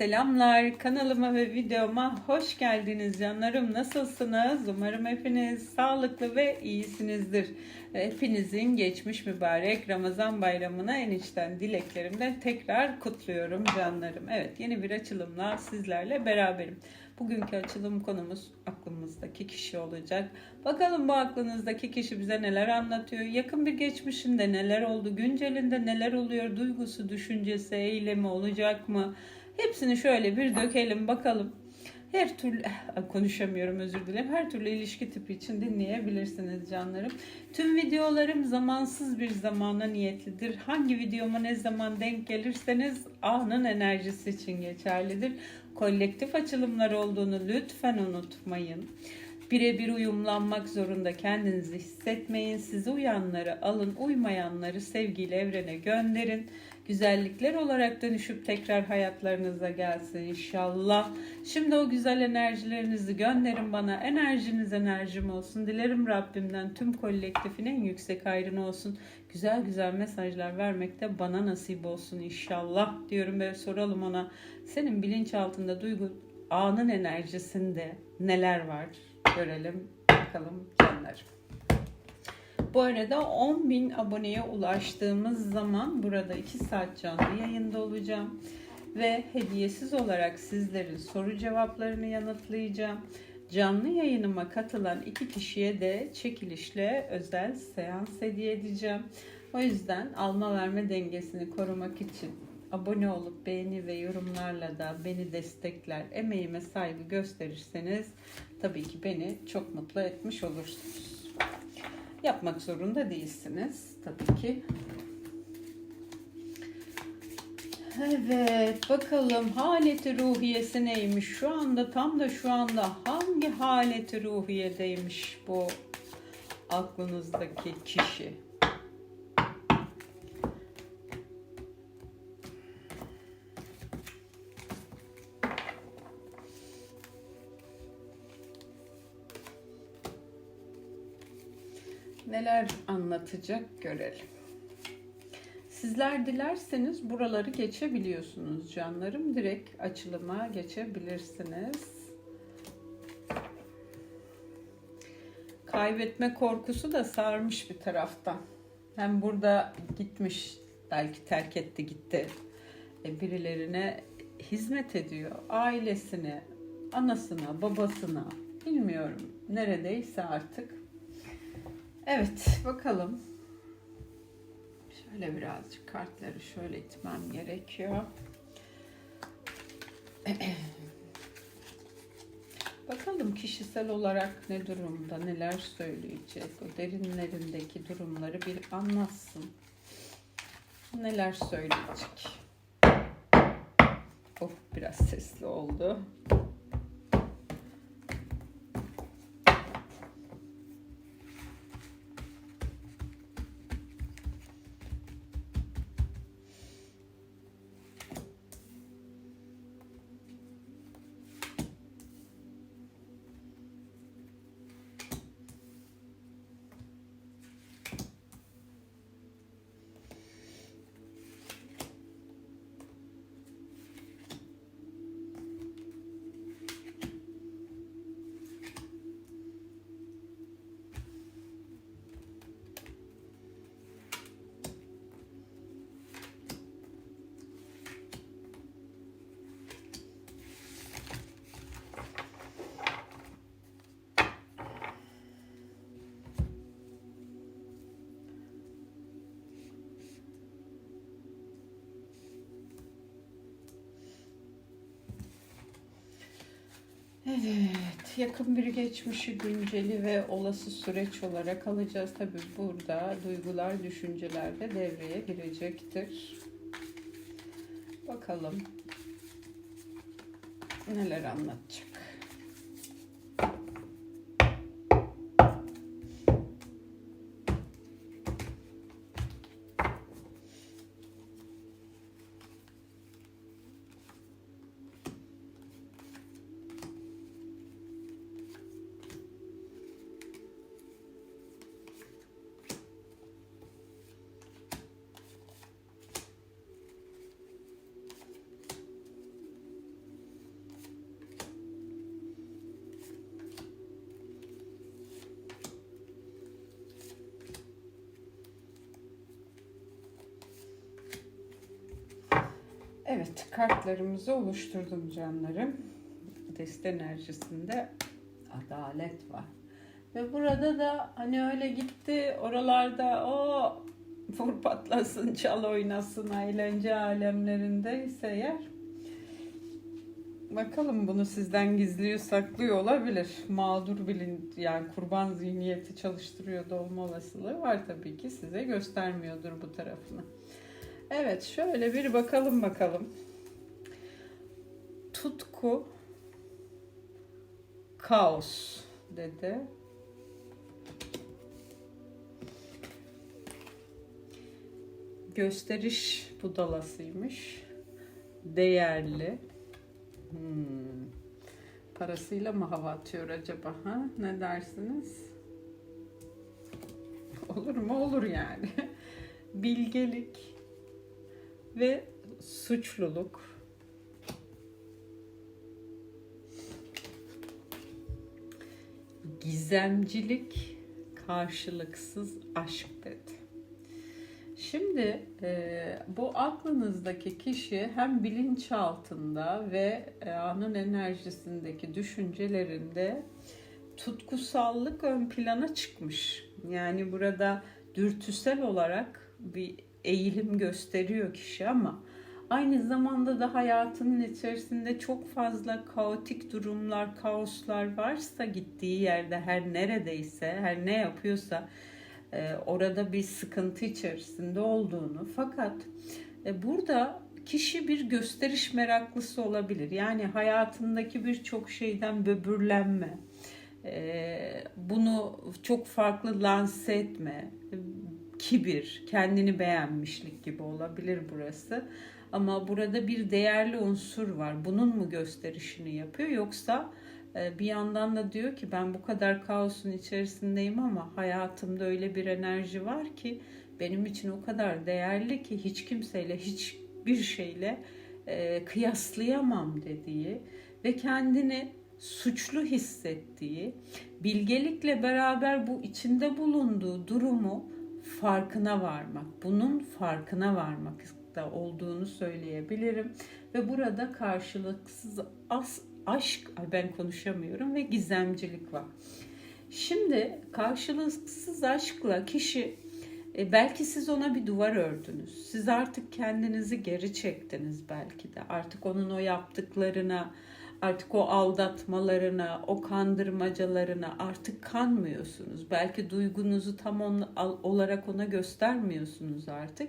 Selamlar kanalıma ve videoma hoş geldiniz canlarım. Nasılsınız? Umarım hepiniz sağlıklı ve iyisinizdir. Hepinizin geçmiş mübarek Ramazan bayramına en içten dileklerimle tekrar kutluyorum canlarım. Evet yeni bir açılımla sizlerle beraberim. Bugünkü açılım konumuz aklımızdaki kişi olacak. Bakalım bu aklınızdaki kişi bize neler anlatıyor? Yakın bir geçmişinde neler oldu? Güncelinde neler oluyor? Duygusu, düşüncesi, eylemi olacak mı? Hepsini şöyle bir dökelim bakalım. Her türlü konuşamıyorum özür dilerim. Her türlü ilişki tipi için dinleyebilirsiniz canlarım. Tüm videolarım zamansız bir zamana niyetlidir. Hangi videoma ne zaman denk gelirseniz anın enerjisi için geçerlidir. Kolektif açılımlar olduğunu lütfen unutmayın. Birebir uyumlanmak zorunda kendinizi hissetmeyin. Sizi uyanları alın, uymayanları sevgiyle evrene gönderin. Güzellikler olarak dönüşüp tekrar hayatlarınıza gelsin inşallah. Şimdi o güzel enerjilerinizi gönderin bana. Enerjiniz enerjim olsun. Dilerim Rabbimden tüm kolektifin en yüksek hayrını olsun. Güzel güzel mesajlar vermek de bana nasip olsun inşallah diyorum ve soralım ona. Senin bilinçaltında duygu anın enerjisinde neler var? Görelim bakalım. Bu arada 10.000 aboneye ulaştığımız zaman burada 2 saat canlı yayında olacağım. Ve hediyesiz olarak sizlerin soru cevaplarını yanıtlayacağım. Canlı yayınıma katılan iki kişiye de çekilişle özel seans hediye edeceğim. O yüzden alma verme dengesini korumak için abone olup beğeni ve yorumlarla da beni destekler, emeğime saygı gösterirseniz tabii ki beni çok mutlu etmiş olursunuz. Yapmak zorunda değilsiniz tabii ki. Evet bakalım haleti ruhiyesi neymiş? Şu anda tam da şu anda hangi haleti ruhiyedeymiş bu aklınızdaki kişi? Neler anlatacak görelim. Sizler dilerseniz buraları geçebiliyorsunuz canlarım. Direkt açılıma geçebilirsiniz. Kaybetme korkusu da sarmış bir taraftan. Hem burada gitmiş, belki terk etti gitti. E, birilerine hizmet ediyor. Ailesine, anasına, babasına, bilmiyorum neredeyse artık Evet bakalım. Şöyle birazcık kartları şöyle itmem gerekiyor. bakalım kişisel olarak ne durumda, neler söyleyecek, o derinlerindeki durumları bir anlatsın. Neler söyleyecek. Oh biraz sesli oldu. Evet, yakın bir geçmişi günceli ve olası süreç olarak alacağız. Tabii burada duygular, düşünceler de devreye girecektir. Bakalım neler anlatacak. Evet, kartlarımızı oluşturdum canlarım. Deste enerjisinde adalet var. Ve burada da hani öyle gitti oralarda o vur patlasın, çal oynasın, eğlence alemlerinde ise eğer bakalım bunu sizden gizliyor, saklıyor olabilir. Mağdur bilin yani kurban zihniyeti çalıştırıyor da olma olasılığı var tabii ki size göstermiyordur bu tarafını. Evet şöyle bir bakalım bakalım. Tutku kaos dedi. Gösteriş budalasıymış. Değerli. Hmm. Parasıyla mı hava atıyor acaba? Ha? Ne dersiniz? Olur mu? Olur yani. Bilgelik ve suçluluk. Gizemcilik, karşılıksız aşk dedi. Şimdi e, bu aklınızdaki kişi hem bilinçaltında ve e, anın enerjisindeki düşüncelerinde tutkusallık ön plana çıkmış. Yani burada dürtüsel olarak bir eğilim gösteriyor kişi ama aynı zamanda da hayatının içerisinde çok fazla kaotik durumlar, kaoslar varsa gittiği yerde her neredeyse, her ne yapıyorsa e, orada bir sıkıntı içerisinde olduğunu fakat e, burada kişi bir gösteriş meraklısı olabilir. Yani hayatındaki birçok şeyden böbürlenme, e, bunu çok farklı lanse etme, kibir, kendini beğenmişlik gibi olabilir burası. Ama burada bir değerli unsur var. Bunun mu gösterişini yapıyor yoksa e, bir yandan da diyor ki ben bu kadar kaosun içerisindeyim ama hayatımda öyle bir enerji var ki benim için o kadar değerli ki hiç kimseyle hiçbir şeyle e, kıyaslayamam dediği ve kendini suçlu hissettiği, bilgelikle beraber bu içinde bulunduğu durumu farkına varmak, bunun farkına varmak da olduğunu söyleyebilirim. Ve burada karşılıksız as, aşk, ben konuşamıyorum ve gizemcilik var. Şimdi karşılıksız aşkla kişi e, belki siz ona bir duvar ördünüz. Siz artık kendinizi geri çektiniz belki de. Artık onun o yaptıklarına, artık o aldatmalarına, o kandırmacalarına artık kanmıyorsunuz. Belki duygunuzu tam on, olarak ona göstermiyorsunuz artık.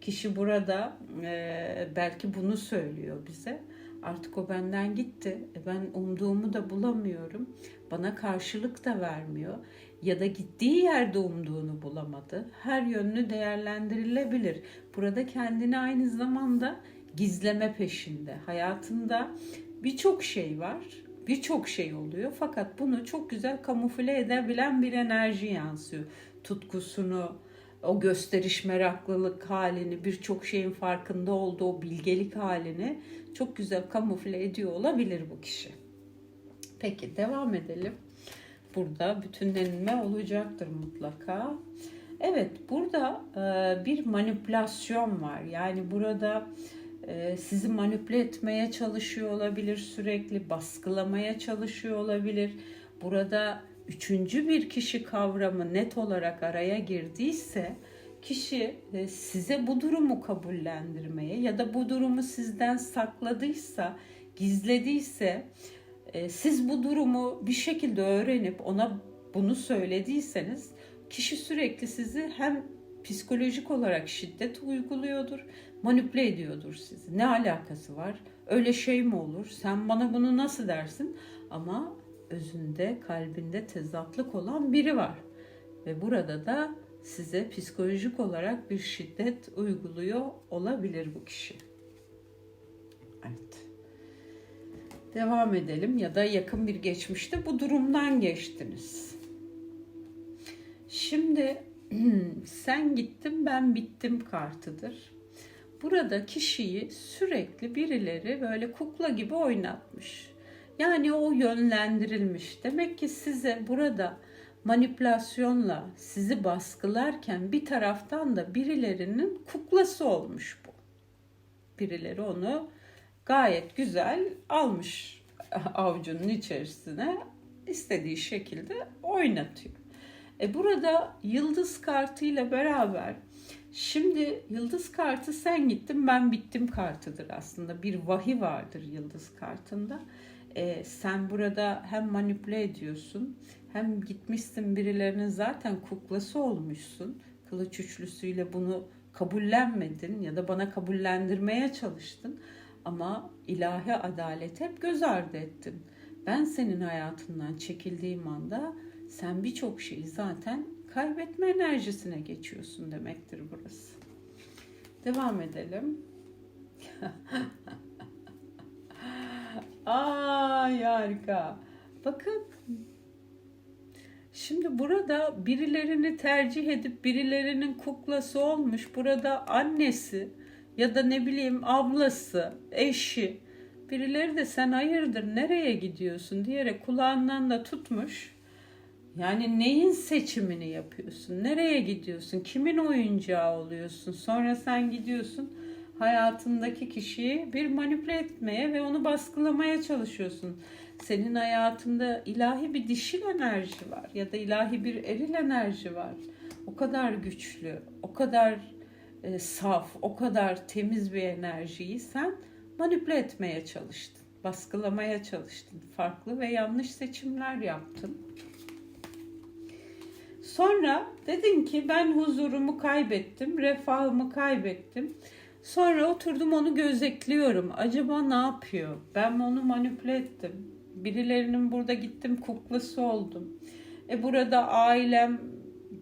Kişi burada e, belki bunu söylüyor bize. Artık o benden gitti. E, ben umduğumu da bulamıyorum. Bana karşılık da vermiyor. Ya da gittiği yerde umduğunu bulamadı. Her yönlü değerlendirilebilir. Burada kendini aynı zamanda gizleme peşinde. Hayatında birçok şey var. Birçok şey oluyor fakat bunu çok güzel kamufle edebilen bir enerji yansıyor. Tutkusunu, o gösteriş meraklılık halini, birçok şeyin farkında olduğu o bilgelik halini çok güzel kamufle ediyor olabilir bu kişi. Peki devam edelim. Burada bütünlenme olacaktır mutlaka. Evet burada bir manipülasyon var. Yani burada sizi manipüle etmeye çalışıyor olabilir sürekli, baskılamaya çalışıyor olabilir. Burada üçüncü bir kişi kavramı net olarak araya girdiyse kişi e, size bu durumu kabullendirmeye ya da bu durumu sizden sakladıysa, gizlediyse e, siz bu durumu bir şekilde öğrenip ona bunu söylediyseniz kişi sürekli sizi hem psikolojik olarak şiddet uyguluyordur, manipüle ediyordur sizi. Ne alakası var? Öyle şey mi olur? Sen bana bunu nasıl dersin? Ama özünde, kalbinde tezatlık olan biri var. Ve burada da size psikolojik olarak bir şiddet uyguluyor olabilir bu kişi. Evet. Devam edelim ya da yakın bir geçmişte bu durumdan geçtiniz. Şimdi sen gittin ben bittim kartıdır. Burada kişiyi sürekli birileri böyle kukla gibi oynatmış. Yani o yönlendirilmiş. Demek ki size burada manipülasyonla sizi baskılarken bir taraftan da birilerinin kuklası olmuş bu. Birileri onu gayet güzel almış avucunun içerisine istediği şekilde oynatıyor. E burada yıldız kartıyla beraber şimdi yıldız kartı sen gittin ben bittim kartıdır aslında. Bir vahiy vardır yıldız kartında. E, sen burada hem manipüle ediyorsun hem gitmişsin birilerinin zaten kuklası olmuşsun. Kılıç üçlüsüyle bunu kabullenmedin ya da bana kabullendirmeye çalıştın. Ama ilahi adalet hep göz ardı ettin. Ben senin hayatından çekildiğim anda sen birçok şeyi zaten kaybetme enerjisine geçiyorsun demektir burası. Devam edelim. Ay harika. Bakın Şimdi burada birilerini tercih edip birilerinin kuklası olmuş. Burada annesi ya da ne bileyim ablası, eşi. Birileri de sen hayırdır nereye gidiyorsun diyerek kulağından da tutmuş. Yani neyin seçimini yapıyorsun? Nereye gidiyorsun? Kimin oyuncağı oluyorsun? Sonra sen gidiyorsun hayatındaki kişiyi bir manipüle etmeye ve onu baskılamaya çalışıyorsun. Senin hayatında ilahi bir dişil enerji var ya da ilahi bir eril enerji var. O kadar güçlü, o kadar e, saf, o kadar temiz bir enerjiyi sen manipüle etmeye çalıştın, baskılamaya çalıştın. Farklı ve yanlış seçimler yaptın. Sonra dedin ki ben huzurumu kaybettim, refahımı kaybettim. Sonra oturdum onu gözetliyorum. Acaba ne yapıyor? Ben onu manipüle ettim. Birilerinin burada gittim kuklası oldum. E burada ailem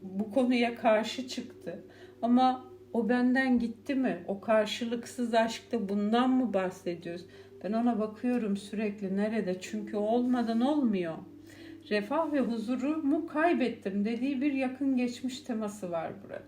bu konuya karşı çıktı. Ama o benden gitti mi? O karşılıksız aşkta bundan mı bahsediyoruz? Ben ona bakıyorum sürekli nerede? Çünkü olmadan olmuyor. Refah ve huzurumu kaybettim dediği bir yakın geçmiş teması var burada.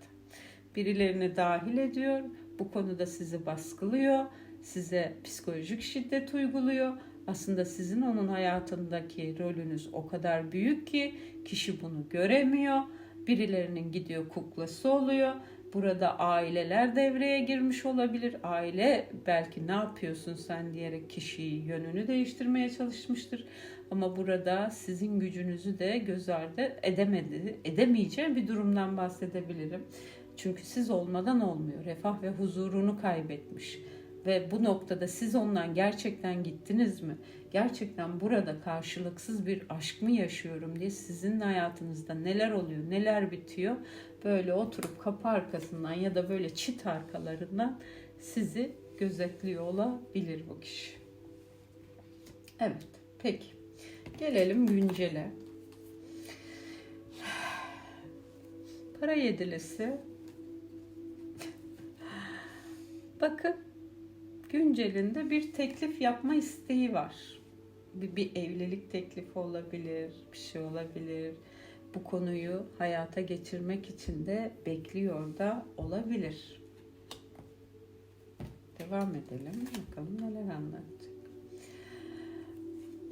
Birilerini dahil ediyor bu konuda sizi baskılıyor, size psikolojik şiddet uyguluyor. Aslında sizin onun hayatındaki rolünüz o kadar büyük ki kişi bunu göremiyor. Birilerinin gidiyor kuklası oluyor. Burada aileler devreye girmiş olabilir. Aile belki ne yapıyorsun sen diyerek kişiyi yönünü değiştirmeye çalışmıştır. Ama burada sizin gücünüzü de göz ardı edemedi, edemeyeceğim bir durumdan bahsedebilirim. Çünkü siz olmadan olmuyor. Refah ve huzurunu kaybetmiş. Ve bu noktada siz ondan gerçekten gittiniz mi? Gerçekten burada karşılıksız bir aşk mı yaşıyorum diye sizin hayatınızda neler oluyor, neler bitiyor? Böyle oturup kapı arkasından ya da böyle çit arkalarından sizi gözetliyor olabilir bu kişi. Evet, peki. Gelelim güncele. Para yedilisi Bakın güncelinde bir teklif yapma isteği var. Bir, bir evlilik teklifi olabilir, bir şey olabilir. Bu konuyu hayata geçirmek için de bekliyor da olabilir. Devam edelim. Bakalım neler anlatacak.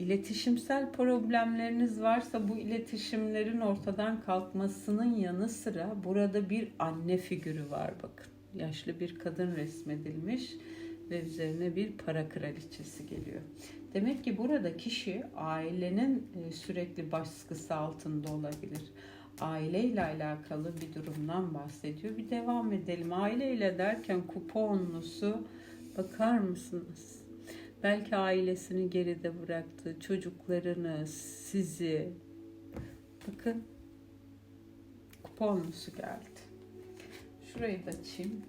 İletişimsel problemleriniz varsa bu iletişimlerin ortadan kalkmasının yanı sıra burada bir anne figürü var bakın yaşlı bir kadın resmedilmiş ve üzerine bir para kraliçesi geliyor. Demek ki burada kişi ailenin e, sürekli baskısı altında olabilir. Aileyle alakalı bir durumdan bahsediyor. Bir devam edelim. Aileyle derken kuponlusu bakar mısınız? Belki ailesini geride bıraktı, çocuklarını, sizi. Bakın kuponlusu geldi. Şurayı da açayım.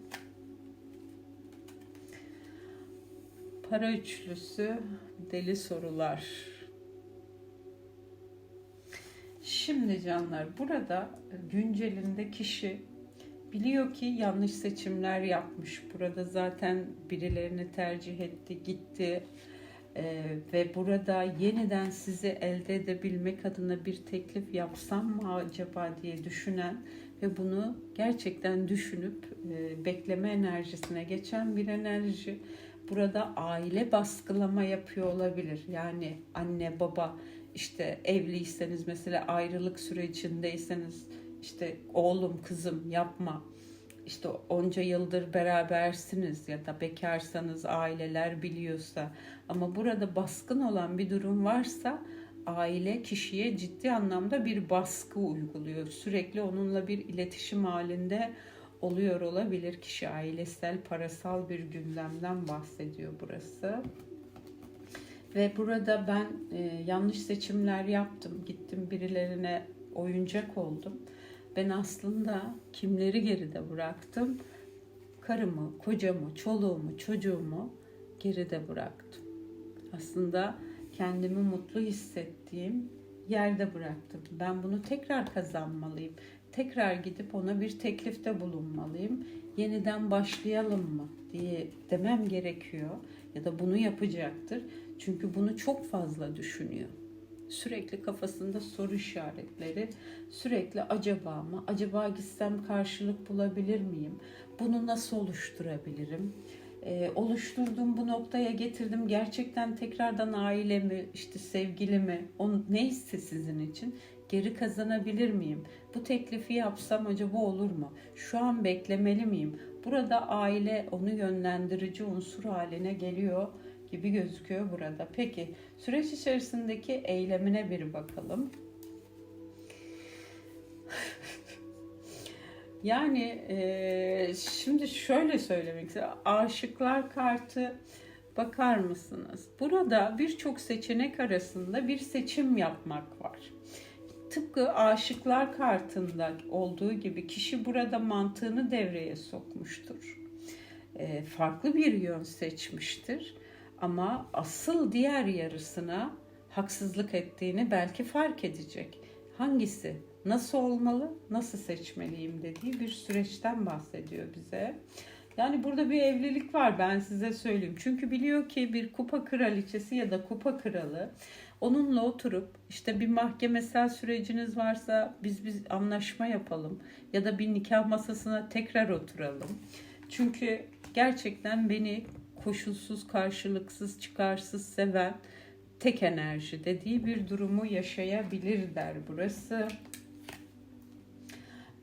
Para üçlüsü, deli sorular. Şimdi canlar burada güncelinde kişi biliyor ki yanlış seçimler yapmış. Burada zaten birilerini tercih etti, gitti. Ee, ve burada yeniden sizi elde edebilmek adına bir teklif yapsam mı acaba diye düşünen ve bunu gerçekten düşünüp e, bekleme enerjisine geçen bir enerji. Burada aile baskılama yapıyor olabilir. Yani anne baba işte evliyseniz mesela ayrılık sürecindeyseniz işte oğlum kızım yapma işte onca yıldır berabersiniz ya da bekarsanız aileler biliyorsa ama burada baskın olan bir durum varsa aile kişiye ciddi anlamda bir baskı uyguluyor. Sürekli onunla bir iletişim halinde oluyor olabilir. Kişi ailesel, parasal bir gündemden bahsediyor burası. Ve burada ben e, yanlış seçimler yaptım. Gittim birilerine oyuncak oldum. Ben aslında kimleri geride bıraktım? Karımı, kocamı, çoluğumu, çocuğumu geride bıraktım. Aslında kendimi mutlu hissettiğim yerde bıraktım. Ben bunu tekrar kazanmalıyım. Tekrar gidip ona bir teklifte bulunmalıyım. Yeniden başlayalım mı diye demem gerekiyor ya da bunu yapacaktır. Çünkü bunu çok fazla düşünüyor. Sürekli kafasında soru işaretleri, sürekli acaba mı? Acaba gitsem karşılık bulabilir miyim? Bunu nasıl oluşturabilirim? Ee, oluşturdum bu noktaya getirdim. Gerçekten tekrardan ailemi, işte sevgilimi, onu neyse sizin için geri kazanabilir miyim? Bu teklifi yapsam acaba olur mu? Şu an beklemeli miyim? Burada aile onu yönlendirici unsur haline geliyor gibi gözüküyor burada. Peki süreç içerisindeki eylemine bir bakalım. Yani e, şimdi şöyle söylemek istiyorum. Aşıklar kartı bakar mısınız? Burada birçok seçenek arasında bir seçim yapmak var. Tıpkı aşıklar kartında olduğu gibi kişi burada mantığını devreye sokmuştur. E, farklı bir yön seçmiştir. Ama asıl diğer yarısına haksızlık ettiğini belki fark edecek. Hangisi? Nasıl olmalı? Nasıl seçmeliyim dediği bir süreçten bahsediyor bize. Yani burada bir evlilik var ben size söyleyeyim. Çünkü biliyor ki bir kupa kraliçesi ya da kupa kralı onunla oturup işte bir mahkemesel süreciniz varsa biz biz anlaşma yapalım ya da bir nikah masasına tekrar oturalım. Çünkü gerçekten beni koşulsuz, karşılıksız, çıkarsız seven tek enerji dediği bir durumu yaşayabilir der burası.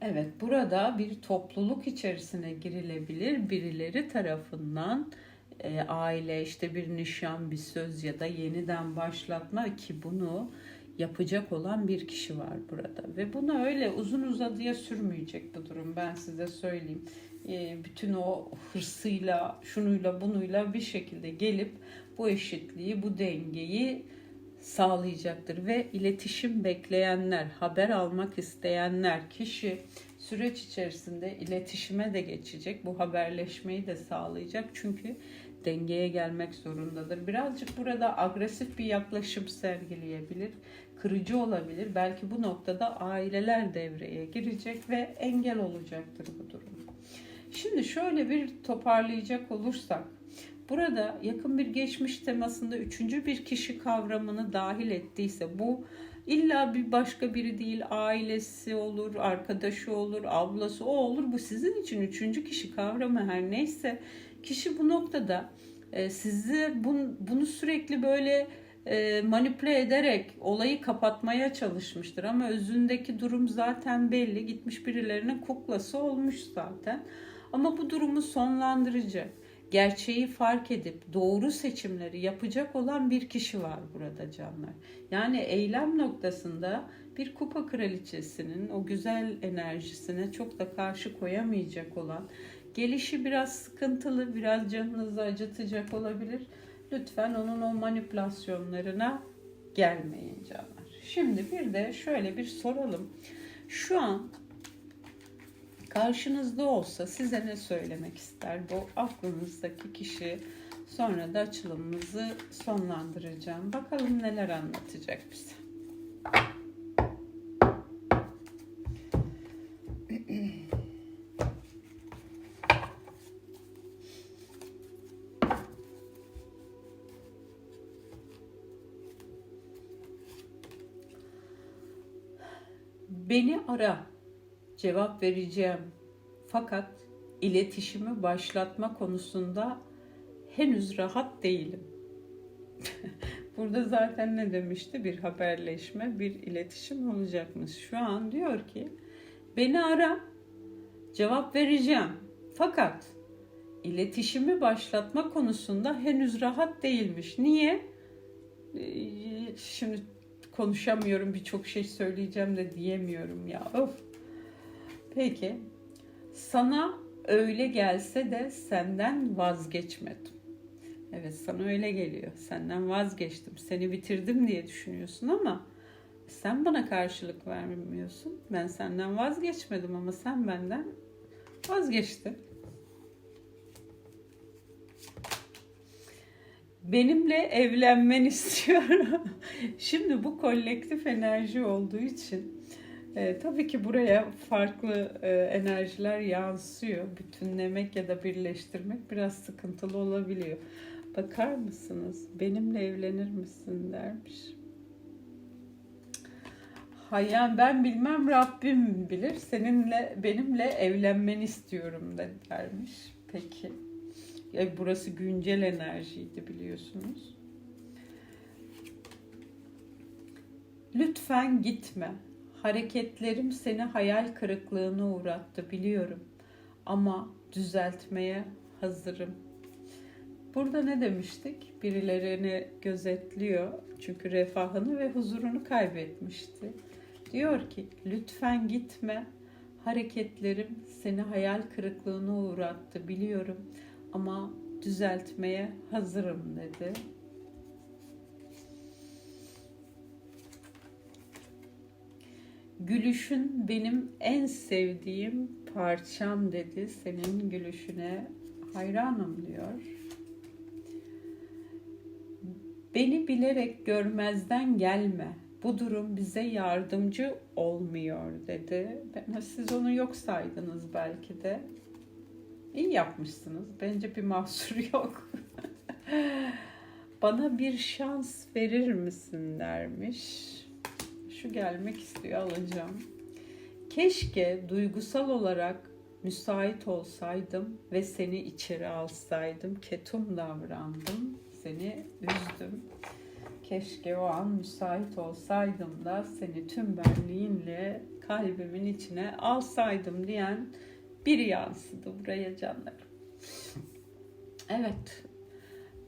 Evet, burada bir topluluk içerisine girilebilir. Birileri tarafından e, aile işte bir nişan, bir söz ya da yeniden başlatma ki bunu yapacak olan bir kişi var burada ve buna öyle uzun uzadıya sürmeyecek bu durum ben size söyleyeyim. E, bütün o hırsıyla, şunuyla, bunuyla bir şekilde gelip bu eşitliği, bu dengeyi sağlayacaktır ve iletişim bekleyenler, haber almak isteyenler kişi süreç içerisinde iletişime de geçecek. Bu haberleşmeyi de sağlayacak. Çünkü dengeye gelmek zorundadır. Birazcık burada agresif bir yaklaşım sergileyebilir. Kırıcı olabilir. Belki bu noktada aileler devreye girecek ve engel olacaktır bu durum. Şimdi şöyle bir toparlayacak olursak burada yakın bir geçmiş temasında üçüncü bir kişi kavramını dahil ettiyse bu illa bir başka biri değil ailesi olur, arkadaşı olur, ablası o olur. Bu sizin için üçüncü kişi kavramı her neyse kişi bu noktada e, sizi bunu, sürekli böyle e, manipüle ederek olayı kapatmaya çalışmıştır. Ama özündeki durum zaten belli. Gitmiş birilerinin kuklası olmuş zaten. Ama bu durumu sonlandıracak, gerçeği fark edip doğru seçimleri yapacak olan bir kişi var burada canlar. Yani eylem noktasında bir kupa kraliçesinin o güzel enerjisine çok da karşı koyamayacak olan gelişi biraz sıkıntılı, biraz canınızı acıtacak olabilir. Lütfen onun o manipülasyonlarına gelmeyin canlar. Şimdi bir de şöyle bir soralım. Şu an karşınızda olsa size ne söylemek ister bu aklınızdaki kişi? Sonra da açılımımızı sonlandıracağım. Bakalım neler anlatacak bize. Beni ara cevap vereceğim. Fakat iletişimi başlatma konusunda henüz rahat değilim. Burada zaten ne demişti? Bir haberleşme, bir iletişim olacakmış. Şu an diyor ki beni ara, Cevap vereceğim. Fakat iletişimi başlatma konusunda henüz rahat değilmiş. Niye? Ee, Şimdi konuşamıyorum birçok şey söyleyeceğim de diyemiyorum ya. Of. Peki. Sana öyle gelse de senden vazgeçmedim. Evet sana öyle geliyor. Senden vazgeçtim. Seni bitirdim diye düşünüyorsun ama sen bana karşılık vermiyorsun. Ben senden vazgeçmedim ama sen benden vazgeçtin. Benimle evlenmen istiyorum. Şimdi bu kolektif enerji olduğu için e, tabii ki buraya farklı e, enerjiler yansıyor. Bütünlemek ya da birleştirmek biraz sıkıntılı olabiliyor. Bakar mısınız? Benimle evlenir misin dermiş. Hayır ben bilmem Rabbim bilir. Seninle benimle evlenmeni istiyorum de dermiş. Peki. Ya burası güncel enerjiydi biliyorsunuz. Lütfen gitme. Hareketlerim seni hayal kırıklığına uğrattı biliyorum. Ama düzeltmeye hazırım. Burada ne demiştik? Birilerini gözetliyor. Çünkü refahını ve huzurunu kaybetmişti. Diyor ki lütfen gitme. Hareketlerim seni hayal kırıklığına uğrattı biliyorum ama düzeltmeye hazırım dedi. Gülüşün benim en sevdiğim parçam dedi. Senin gülüşüne hayranım diyor. Beni bilerek görmezden gelme. Bu durum bize yardımcı olmuyor dedi. Siz onu yok saydınız belki de. İyi yapmışsınız. Bence bir mahsur yok. Bana bir şans verir misin dermiş. Şu gelmek istiyor alacağım. Keşke duygusal olarak müsait olsaydım ve seni içeri alsaydım. Ketum davrandım. Seni üzdüm. Keşke o an müsait olsaydım da seni tüm benliğinle kalbimin içine alsaydım diyen biri yansıdı buraya canlarım. Evet.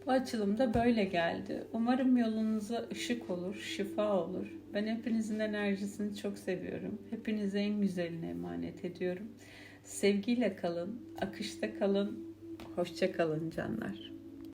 Bu açılım da böyle geldi. Umarım yolunuza ışık olur, şifa olur. Ben hepinizin enerjisini çok seviyorum. Hepinize en güzelini emanet ediyorum. Sevgiyle kalın, akışta kalın, hoşça kalın canlar.